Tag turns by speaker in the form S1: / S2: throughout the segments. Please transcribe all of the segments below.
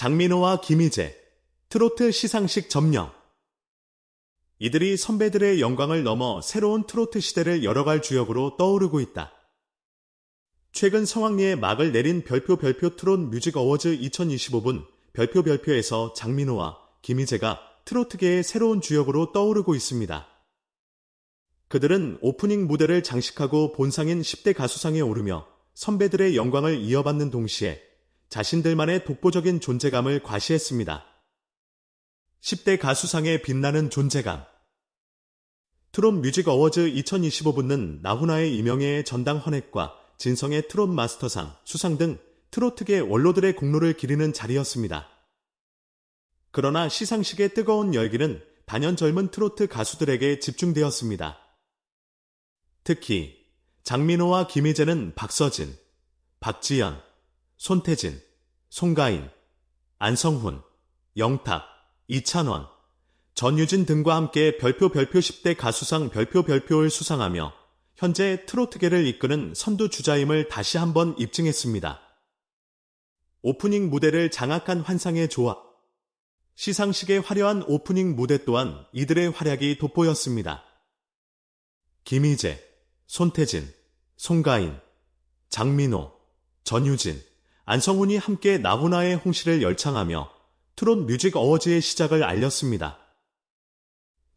S1: 장민호와 김희재, 트로트 시상식 점령. 이들이 선배들의 영광을 넘어 새로운 트로트 시대를 열어갈 주역으로 떠오르고 있다. 최근 성황리에 막을 내린 별표 별표 트롯 뮤직 어워즈 2025분 별표 별표에서 장민호와 김희재가 트로트계의 새로운 주역으로 떠오르고 있습니다. 그들은 오프닝 무대를 장식하고 본상인 10대 가수상에 오르며 선배들의 영광을 이어받는 동시에 자신들만의 독보적인 존재감을 과시했습니다. 10대 가수상의 빛나는 존재감. 트롯 뮤직 어워즈 2025분은 나훈아의 이명예의 전당 헌액과 진성의 트롯 마스터상, 수상 등 트로트계 원로들의 공로를 기리는 자리였습니다. 그러나 시상식의 뜨거운 열기는 단연 젊은 트로트 가수들에게 집중되었습니다. 특히 장민호와 김희재는 박서진, 박지연, 손태진, 송가인, 안성훈, 영탁, 이찬원, 전유진 등과 함께 별표 별표 10대 가수상 별표 별표를 수상하며 현재 트로트계를 이끄는 선두 주자임을 다시 한번 입증했습니다. 오프닝 무대를 장악한 환상의 조합. 시상식의 화려한 오프닝 무대 또한 이들의 활약이 돋보였습니다. 김희재, 손태진, 송가인, 장민호, 전유진, 안성훈이 함께 나훈아의 홍시를 열창하며 트롯 뮤직 어워즈의 시작을 알렸습니다.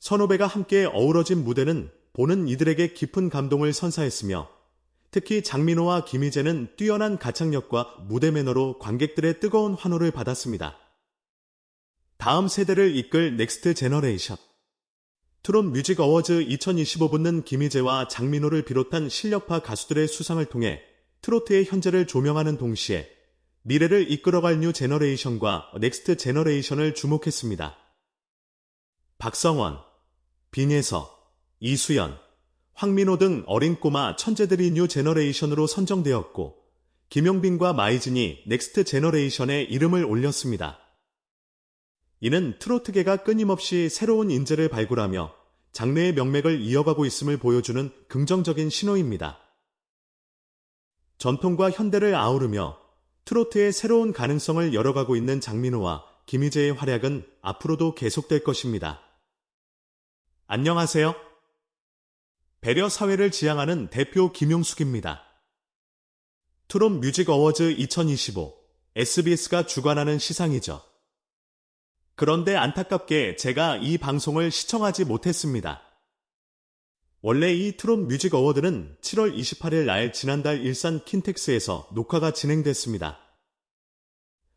S1: 선후배가 함께 어우러진 무대는 보는 이들에게 깊은 감동을 선사했으며 특히 장민호와 김희재는 뛰어난 가창력과 무대 매너로 관객들의 뜨거운 환호를 받았습니다. 다음 세대를 이끌 넥스트 제너레이션 트롯 뮤직 어워즈 2025분은 김희재와 장민호를 비롯한 실력파 가수들의 수상을 통해 트로트의 현재를 조명하는 동시에 미래를 이끌어갈 뉴 제너레이션과 넥스트 제너레이션을 주목했습니다. 박성원, 빈예서, 이수연, 황민호 등 어린 꼬마 천재들이 뉴 제너레이션으로 선정되었고 김용빈과 마이진이 넥스트 제너레이션에 이름을 올렸습니다. 이는 트로트계가 끊임없이 새로운 인재를 발굴하며 장르의 명맥을 이어가고 있음을 보여주는 긍정적인 신호입니다. 전통과 현대를 아우르며 트로트의 새로운 가능성을 열어가고 있는 장민호와 김희재의 활약은 앞으로도 계속될 것입니다. 안녕하세요. 배려 사회를 지향하는 대표 김용숙입니다. 트롯 뮤직 어워즈 2025 SBS가 주관하는 시상이죠. 그런데 안타깝게 제가 이 방송을 시청하지 못했습니다. 원래 이 트롯 뮤직 어워드는 7월 28일 날 지난달 일산 킨텍스에서 녹화가 진행됐습니다.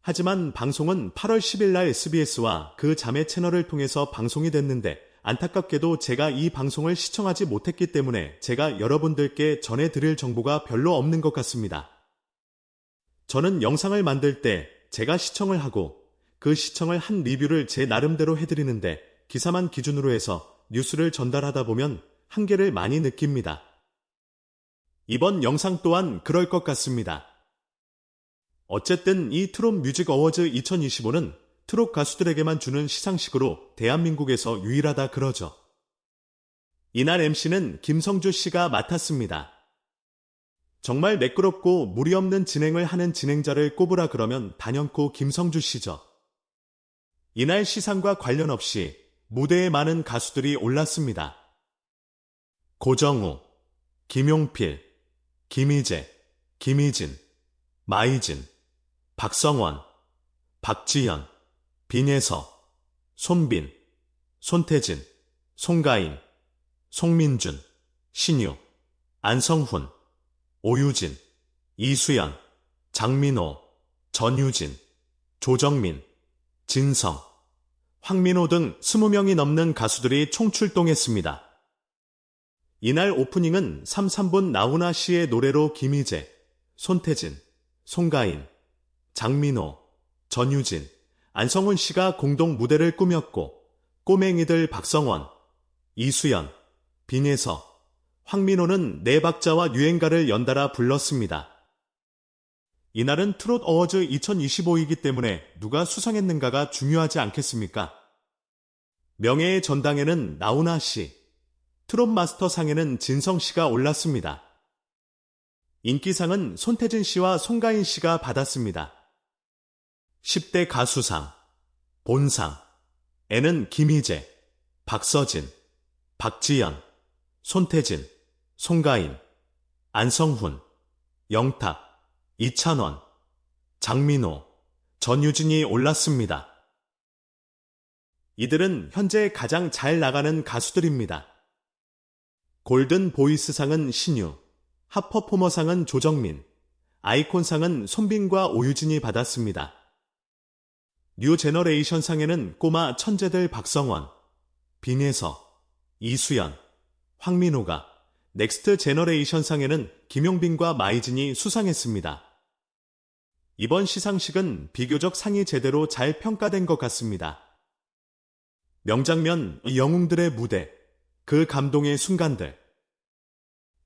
S1: 하지만 방송은 8월 10일 날 SBS와 그 자매 채널을 통해서 방송이 됐는데 안타깝게도 제가 이 방송을 시청하지 못했기 때문에 제가 여러분들께 전해드릴 정보가 별로 없는 것 같습니다. 저는 영상을 만들 때 제가 시청을 하고 그 시청을 한 리뷰를 제 나름대로 해드리는데 기사만 기준으로 해서 뉴스를 전달하다 보면 한계를 많이 느낍니다. 이번 영상 또한 그럴 것 같습니다. 어쨌든 이 트롯 뮤직 어워즈 2025는 트롯 가수들에게만 주는 시상식으로 대한민국에서 유일하다 그러죠. 이날 MC는 김성주 씨가 맡았습니다. 정말 매끄럽고 무리 없는 진행을 하는 진행자를 꼽으라 그러면 단연코 김성주 씨죠. 이날 시상과 관련 없이 무대에 많은 가수들이 올랐습니다. 고정우, 김용필, 김희재, 김희진, 마이진, 박성원, 박지현, 빈예서, 손빈, 손태진, 송가인, 송민준, 신유, 안성훈, 오유진, 이수연, 장민호, 전유진, 조정민, 진성, 황민호 등 20명이 넘는 가수들이 총출동했습니다. 이날 오프닝은 3, 3분 나훈아 씨의 노래로 김희재, 손태진, 송가인, 장민호, 전유진, 안성훈 씨가 공동 무대를 꾸몄고 꼬맹이들 박성원, 이수연, 빈예서, 황민호는 네 박자와 유행가를 연달아 불렀습니다. 이날은 트롯 어워즈 2025이기 때문에 누가 수상했는가가 중요하지 않겠습니까? 명예의 전당에는 나훈아 씨, 트롯 마스터 상에는 진성 씨가 올랐습니다. 인기상은 손태진 씨와 송가인 씨가 받았습니다. 10대 가수상, 본상, 에는 김희재, 박서진, 박지연, 손태진, 송가인, 안성훈, 영탁, 이찬원, 장민호, 전유진이 올랐습니다. 이들은 현재 가장 잘 나가는 가수들입니다. 골든 보이스상은 신유, 핫퍼포머상은 조정민, 아이콘상은 손빈과 오유진이 받았습니다. 뉴 제너레이션상에는 꼬마 천재들 박성원, 빈혜서, 이수연, 황민호가, 넥스트 제너레이션상에는 김용빈과 마이진이 수상했습니다. 이번 시상식은 비교적 상이 제대로 잘 평가된 것 같습니다. 명장면 이 영웅들의 무대, 그 감동의 순간들.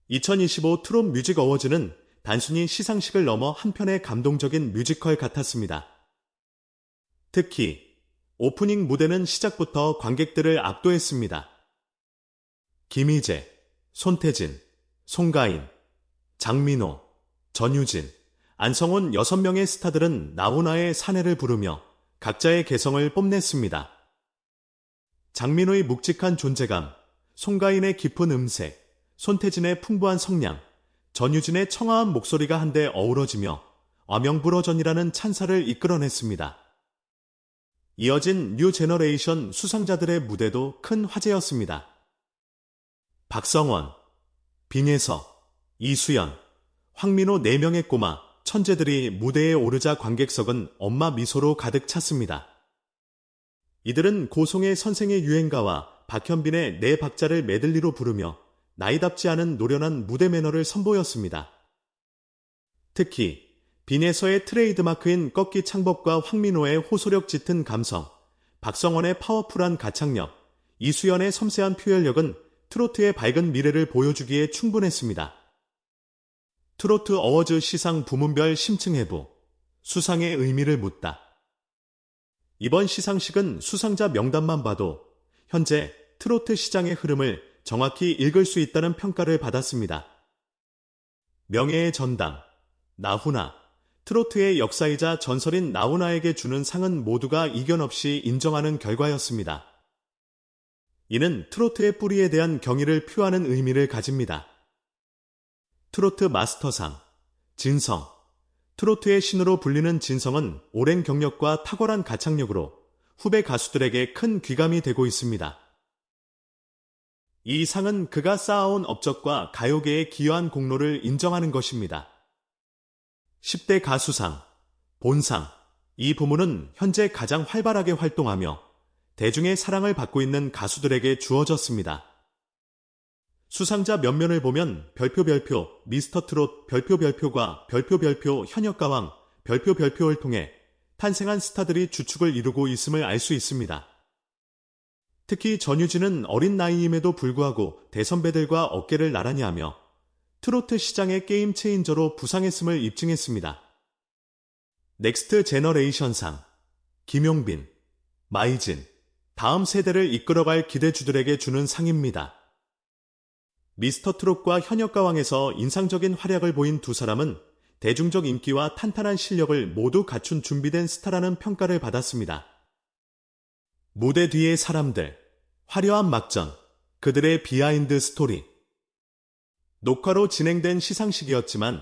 S1: 2025 트롯 뮤직 어워즈는 단순히 시상식을 넘어 한편의 감동적인 뮤지컬 같았습니다. 특히 오프닝 무대는 시작부터 관객들을 압도했습니다. 김희재, 손태진, 송가인, 장민호, 전유진, 안성훈 6명의 스타들은 나훈아의 사내를 부르며 각자의 개성을 뽐냈습니다. 장민호의 묵직한 존재감, 송가인의 깊은 음색, 손태진의 풍부한 성량, 전유진의 청아한 목소리가 한데 어우러지며 어명불허전이라는 찬사를 이끌어냈습니다. 이어진 뉴 제너레이션 수상자들의 무대도 큰 화제였습니다. 박성원, 빈예서, 이수연, 황민호 4명의 꼬마, 천재들이 무대에 오르자 관객석은 엄마 미소로 가득 찼습니다. 이들은 고송의 선생의 유행가와 박현빈의 네 박자를 메들리로 부르며 나이답지 않은 노련한 무대 매너를 선보였습니다. 특히 빈에서의 트레이드마크인 꺾기 창법과 황민호의 호소력 짙은 감성, 박성원의 파워풀한 가창력, 이수연의 섬세한 표현력은 트로트의 밝은 미래를 보여주기에 충분했습니다. 트로트 어워즈 시상 부문별 심층해부, 수상의 의미를 묻다. 이번 시상식은 수상자 명단만 봐도 현재 트로트 시장의 흐름을 정확히 읽을 수 있다는 평가를 받았습니다. 명예의 전당, 나훈아, 트로트의 역사이자 전설인 나훈아에게 주는 상은 모두가 이견 없이 인정하는 결과였습니다. 이는 트로트의 뿌리에 대한 경의를 표하는 의미를 가집니다. 트로트 마스터상, 진성, 트로트의 신으로 불리는 진성은 오랜 경력과 탁월한 가창력으로 후배 가수들에게 큰 귀감이 되고 있습니다. 이 상은 그가 쌓아온 업적과 가요계의 기여한 공로를 인정하는 것입니다. 10대 가수상, 본상, 이 부문은 현재 가장 활발하게 활동하며 대중의 사랑을 받고 있는 가수들에게 주어졌습니다. 수상자 면면을 보면 별표 별표, 미스터 트롯 별표 별표과 별표 별표 현역가왕 별표 별표를 통해 탄생한 스타들이 주축을 이루고 있음을 알 수 있습니다. 특히 전유진은 어린 나이임에도 불구하고 대선배들과 어깨를 나란히 하며 트로트 시장의 게임 체인저로 부상했음을 입증했습니다. 넥스트 제너레이션상, 김용빈, 마이진, 다음 세대를 이끌어갈 기대주들에게 주는 상입니다. 미스터 트롯과 현역 가왕에서 인상적인 활약을 보인 두 사람은 대중적 인기와 탄탄한 실력을 모두 갖춘 준비된 스타라는 평가를 받았습니다. 무대 뒤의 사람들, 화려한 막전, 그들의 비하인드 스토리. 녹화로 진행된 시상식이었지만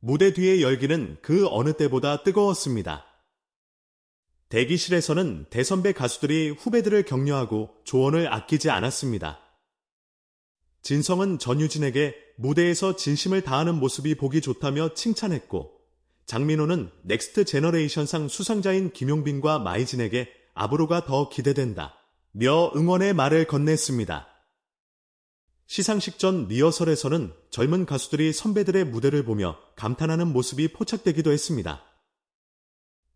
S1: 무대 뒤의 열기는 그 어느 때보다 뜨거웠습니다. 대기실에서는 대선배 가수들이 후배들을 격려하고 조언을 아끼지 않았습니다. 진성은 전유진에게 무대에서 진심을 다하는 모습이 보기 좋다며 칭찬했고, 장민호는 넥스트 제너레이션상 수상자인 김용빈과 마이진에게 앞으로가 더 기대된다. 며 응원의 말을 건넸습니다. 시상식 전 리허설에서는 젊은 가수들이 선배들의 무대를 보며 감탄하는 모습이 포착되기도 했습니다.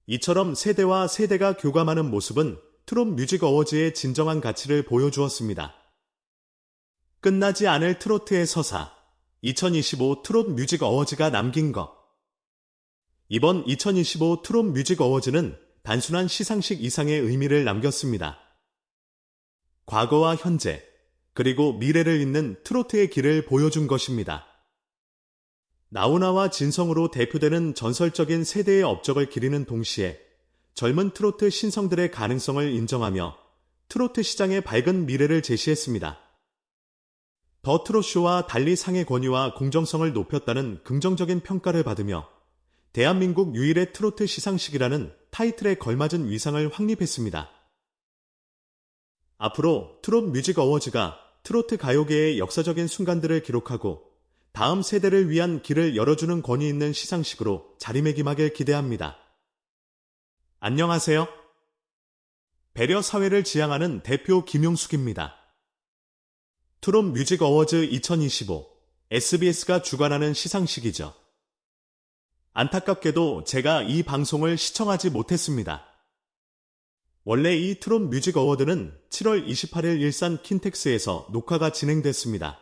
S1: 이처럼 세대와 세대가 교감하는 모습은 트롯 뮤직 어워즈의 진정한 가치를 보여주었습니다. 끝나지 않을 트로트의 서사 2025 트롯 뮤직 어워즈가 남긴 것 이번 2025 트롯 뮤직 어워즈는 단순한 시상식 이상의 의미를 남겼습니다. 과거와 현재, 그리고 미래를 잇는 트로트의 길을 보여준 것입니다. 나훈아와 진성으로 대표되는 전설적인 세대의 업적을 기리는 동시에 젊은 트로트 신성들의 가능성을 인정하며 트로트 시장의 밝은 미래를 제시했습니다. 더 트롯쇼와 달리 상의 권위와 공정성을 높였다는 긍정적인 평가를 받으며 대한민국 유일의 트로트 시상식이라는 타이틀에 걸맞은 위상을 확립했습니다. 앞으로 트롯 뮤직 어워즈가 트로트 가요계의 역사적인 순간들을 기록하고 다음 세대를 위한 길을 열어주는 권위 있는 시상식으로 자리매김하길 기대합니다. 안녕하세요. 배려 사회를 지향하는 대표 김용숙입니다. 트롯 뮤직 어워즈 2025 SBS가 주관하는 시상식이죠. 안타깝게도 제가 이 방송을 시청하지 못했습니다. 원래 이 트롯 뮤직 어워드는 7월 28일 일산 킨텍스에서 녹화가 진행됐습니다.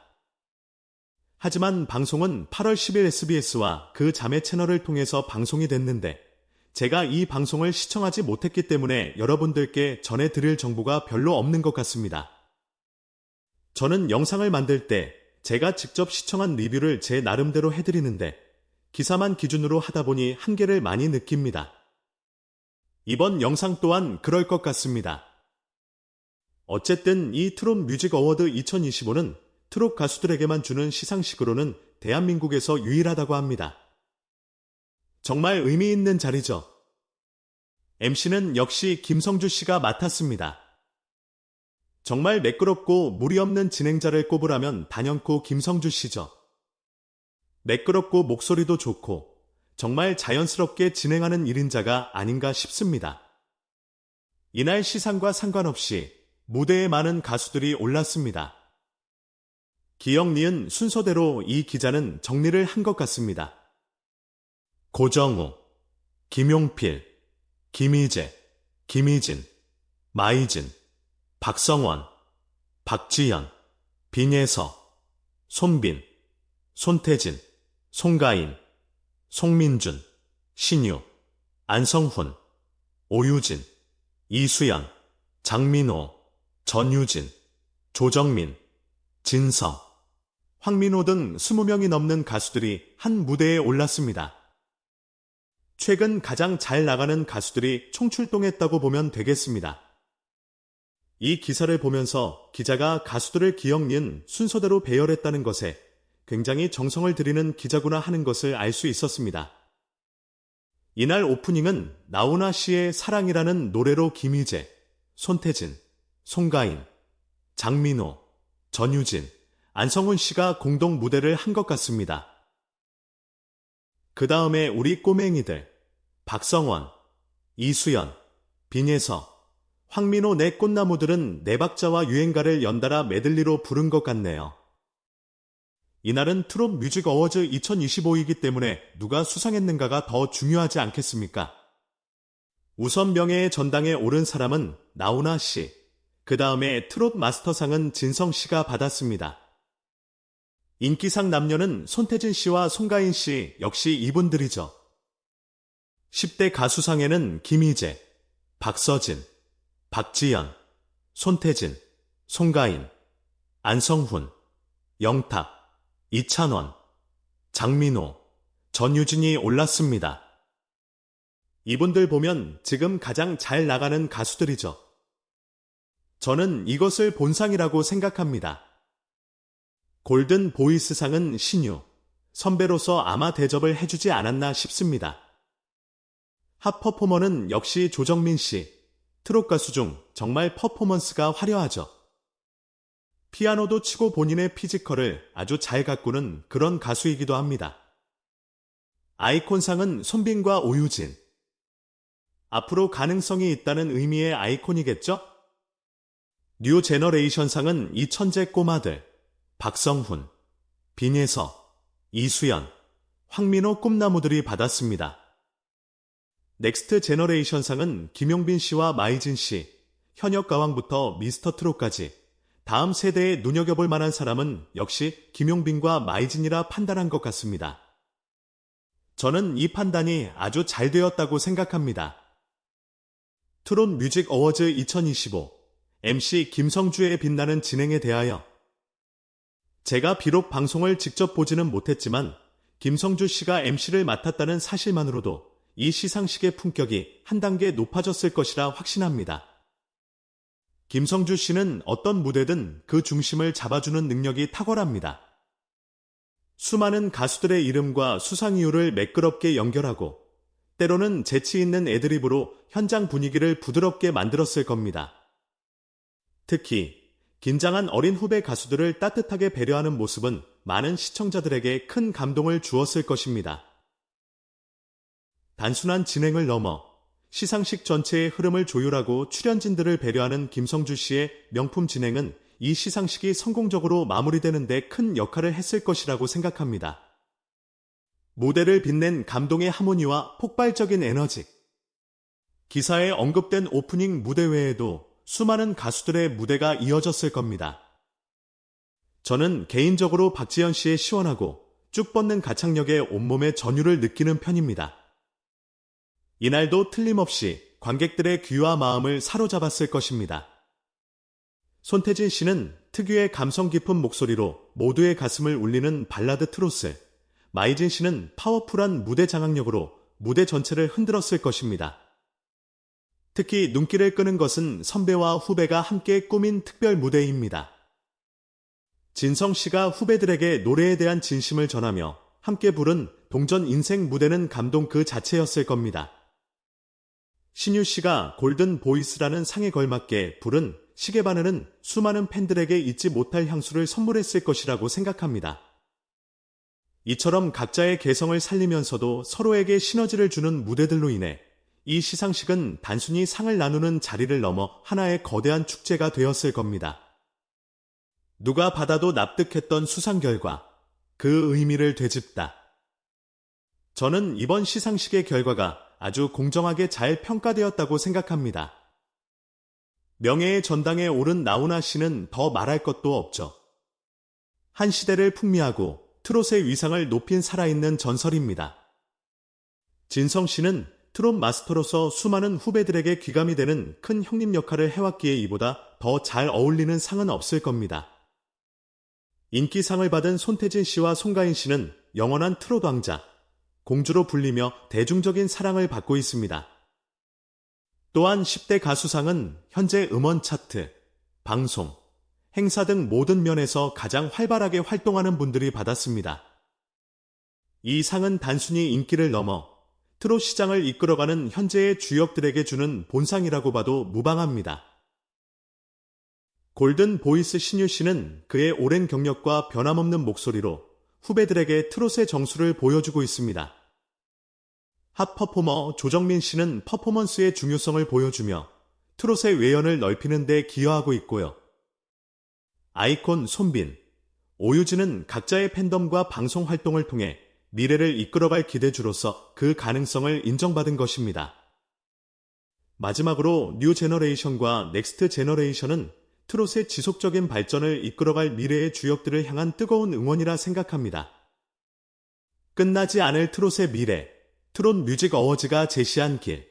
S1: 하지만 방송은 8월 10일 SBS와 그 자매 채널을 통해서 방송이 됐는데 제가 이 방송을 시청하지 못했기 때문에 여러분들께 전해드릴 정보가 별로 없는 것 같습니다. 저는 영상을 만들 때 제가 직접 시청한 리뷰를 제 나름대로 해드리는데 기사만 기준으로 하다 보니 한계를 많이 느낍니다. 이번 영상 또한 그럴 것 같습니다. 어쨌든 이 트롯 뮤직 어워드 2025는 트롯 가수들에게만 주는 시상식으로는 대한민국에서 유일하다고 합니다. 정말 의미 있는 자리죠. MC는 역시 김성주 씨가 맡았습니다. 정말 매끄럽고 무리 없는 진행자를 꼽으라면 단연코 김성주 씨죠. 매끄럽고 목소리도 좋고 정말 자연스럽게 진행하는 1인자가 아닌가 싶습니다. 이날 시상과 상관없이 무대에 많은 가수들이 올랐습니다. 기억 니은 순서대로 이 기자는 정리를 한 것 같습니다. 고정우, 김용필, 김희재, 김희진, 마이진, 박성원, 박지연, 빈예서, 손빈, 손태진, 송가인, 송민준, 신유, 안성훈, 오유진, 이수연, 장민호, 전유진, 조정민, 진서, 황민호 등 20명이 넘는 가수들이 한 무대에 올랐습니다. 최근 가장 잘 나가는 가수들이 총출동했다고 보면 되겠습니다. 이 기사를 보면서 기자가 가수들을 기억 닌 순서대로 배열했다는 것에 굉장히 정성을 들이는 기자구나 하는 것을 알 수 있었습니다. 이날 오프닝은 나훈아 씨의 사랑이라는 노래로 김희재, 손태진, 송가인, 장민호, 전유진, 안성훈 씨가 공동 무대를 한 것 같습니다. 그 다음에 우리 꼬맹이들, 박성원, 이수연, 빈예서, 황민호 내 꽃나무들은 네 박자와 유행가를 연달아 메들리로 부른 것 같네요. 이날은 트롯 뮤직 어워즈 2025이기 때문에 누가 수상했는가가 더 중요하지 않겠습니까? 우선 명예의 전당에 오른 사람은 나훈아 씨, 그 다음에 트롯 마스터상은 진성 씨가 받았습니다. 인기상 남녀는 손태진 씨와 송가인 씨 역시 이분들이죠. 10대 가수상에는 김희재, 박서진, 박지연, 손태진, 송가인, 안성훈, 영탁, 이찬원, 장민호, 전유진이 올랐습니다. 이분들 보면 지금 가장 잘 나가는 가수들이죠. 저는 이것을 본상이라고 생각합니다. 골든 보이스상은 신유, 선배로서 아마 대접을 해주지 않았나 싶습니다. 핫 퍼포머는 역시 조정민 씨, 트롯 가수 중 정말 퍼포먼스가 화려하죠. 피아노도 치고 본인의 피지컬을 아주 잘 가꾸는 그런 가수이기도 합니다. 아이콘상은 손빈과 오유진. 앞으로 가능성이 있다는 의미의 아이콘이겠죠? 뉴 제너레이션상은 이 천재 꼬마들, 박성훈, 빈예서, 이수연, 황민호 꿈나무들이 받았습니다. 넥스트 제너레이션상은 김용빈 씨와 마이진 씨, 현역 가왕부터 미스터 트롯까지 다음 세대에 눈여겨볼 만한 사람은 역시 김용빈과 마이진이라 판단한 것 같습니다. 저는 이 판단이 아주 잘 되었다고 생각합니다. 트롯 뮤직 어워즈 2025 MC 김성주의 빛나는 진행에 대하여 제가 비록 방송을 직접 보지는 못했지만 김성주 씨가 MC를 맡았다는 사실만으로도 이 시상식의 품격이 한 단계 높아졌을 것이라 확신합니다. 김성주 씨는 어떤 무대든 그 중심을 잡아주는 능력이 탁월합니다. 수많은 가수들의 이름과 수상 이유를 매끄럽게 연결하고 때로는 재치 있는 애드립으로 현장 분위기를 부드럽게 만들었을 겁니다. 특히 긴장한 어린 후배 가수들을 따뜻하게 배려하는 모습은 많은 시청자들에게 큰 감동을 주었을 것입니다. 단순한 진행을 넘어 시상식 전체의 흐름을 조율하고 출연진들을 배려하는 김성주 씨의 명품 진행은 이 시상식이 성공적으로 마무리되는 데 큰 역할을 했을 것이라고 생각합니다. 무대를 빛낸 감동의 하모니와 폭발적인 에너지. 기사에 언급된 오프닝 무대 외에도 수많은 가수들의 무대가 이어졌을 겁니다. 저는 개인적으로 박지현 씨의 시원하고 쭉 뻗는 가창력에 온몸의 전율을 느끼는 편입니다. 이날도 틀림없이 관객들의 귀와 마음을 사로잡았을 것입니다. 손태진 씨는 특유의 감성 깊은 목소리로 모두의 가슴을 울리는 발라드 트로스, 마이진 씨는 파워풀한 무대 장악력으로 무대 전체를 흔들었을 것입니다. 특히 눈길을 끄는 것은 선배와 후배가 함께 꾸민 특별 무대입니다. 진성 씨가 후배들에게 노래에 대한 진심을 전하며 함께 부른 동전 인생 무대는 감동 그 자체였을 겁니다. 신유 씨가 골든 보이스라는 상에 걸맞게 부른 시계바늘은 수많은 팬들에게 잊지 못할 향수를 선물했을 것이라고 생각합니다. 이처럼 각자의 개성을 살리면서도 서로에게 시너지를 주는 무대들로 인해 이 시상식은 단순히 상을 나누는 자리를 넘어 하나의 거대한 축제가 되었을 겁니다. 누가 받아도 납득했던 수상 결과, 그 의미를 되짚다. 저는 이번 시상식의 결과가 아주 공정하게 잘 평가되었다고 생각합니다. 명예의 전당에 오른 나훈아 씨는 더 말할 것도 없죠. 한 시대를 풍미하고 트롯의 위상을 높인 살아있는 전설입니다. 진성 씨는 트롯 마스터로서 수많은 후배들에게 귀감이 되는 큰 형님 역할을 해왔기에 이보다 더 잘 어울리는 상은 없을 겁니다. 인기상을 받은 손태진 씨와 송가인 씨는 영원한 트롯 왕자, 공주로 불리며 대중적인 사랑을 받고 있습니다. 또한 10대 가수상은 현재 음원 차트, 방송, 행사 등 모든 면에서 가장 활발하게 활동하는 분들이 받았습니다. 이 상은 단순히 인기를 넘어 트롯 시장을 이끌어가는 현재의 주역들에게 주는 본상이라고 봐도 무방합니다. 골든 보이스 신유 씨는 그의 오랜 경력과 변함없는 목소리로 후배들에게 트롯의 정수를 보여주고 있습니다. 핫 퍼포머 조정민 씨는 퍼포먼스의 중요성을 보여주며 트롯의 외연을 넓히는 데 기여하고 있고요. 아이콘 손빈, 오유진은 각자의 팬덤과 방송 활동을 통해 미래를 이끌어갈 기대주로서 그 가능성을 인정받은 것입니다. 마지막으로 뉴 제너레이션과 넥스트 제너레이션은 트롯의 지속적인 발전을 이끌어갈 미래의 주역들을 향한 뜨거운 응원이라 생각합니다. 끝나지 않을 트롯의 미래, 트롯 뮤직 어워즈가 제시한 길.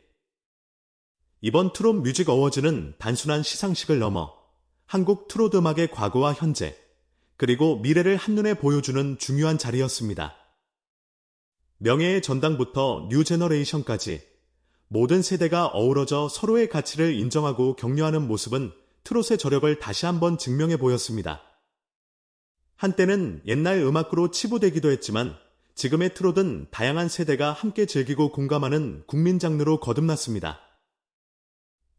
S1: 이번 트롯 뮤직 어워즈는 단순한 시상식을 넘어 한국 트롯 음악의 과거와 현재, 그리고 미래를 한눈에 보여주는 중요한 자리였습니다. 명예의 전당부터 뉴 제너레이션까지 모든 세대가 어우러져 서로의 가치를 인정하고 격려하는 모습은 트롯의 저력을 다시 한번 증명해 보였습니다. 한때는 옛날 음악으로 치부되기도 했지만 지금의 트롯은 다양한 세대가 함께 즐기고 공감하는 국민 장르로 거듭났습니다.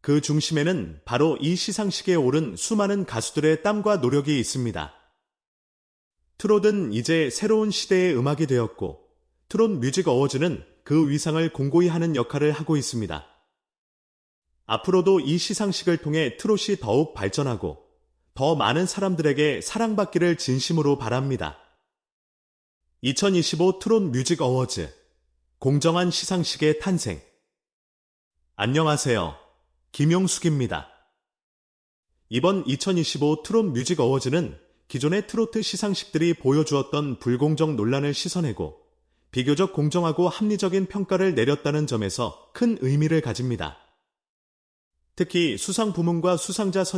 S1: 그 중심에는 바로 이 시상식에 오른 수많은 가수들의 땀과 노력이 있습니다. 트롯은 이제 새로운 시대의 음악이 되었고 트롯 뮤직 어워즈는 그 위상을 공고히 하는 역할을 하고 있습니다. 앞으로도 이 시상식을 통해 트롯이 더욱 발전하고 더 많은 사람들에게 사랑받기를 진심으로 바랍니다. 2025 트롯 뮤직 어워즈 공정한 시상식의 탄생 안녕하세요. 김용숙입니다. 이번 2025 트롯 뮤직 어워즈는 기존의 트로트 시상식들이 보여주었던 불공정 논란을 씻어내고 비교적 공정하고 합리적인 평가를 내렸다는 점에서 큰 의미를 가집니다. 특히 수상 부문과 수상자 선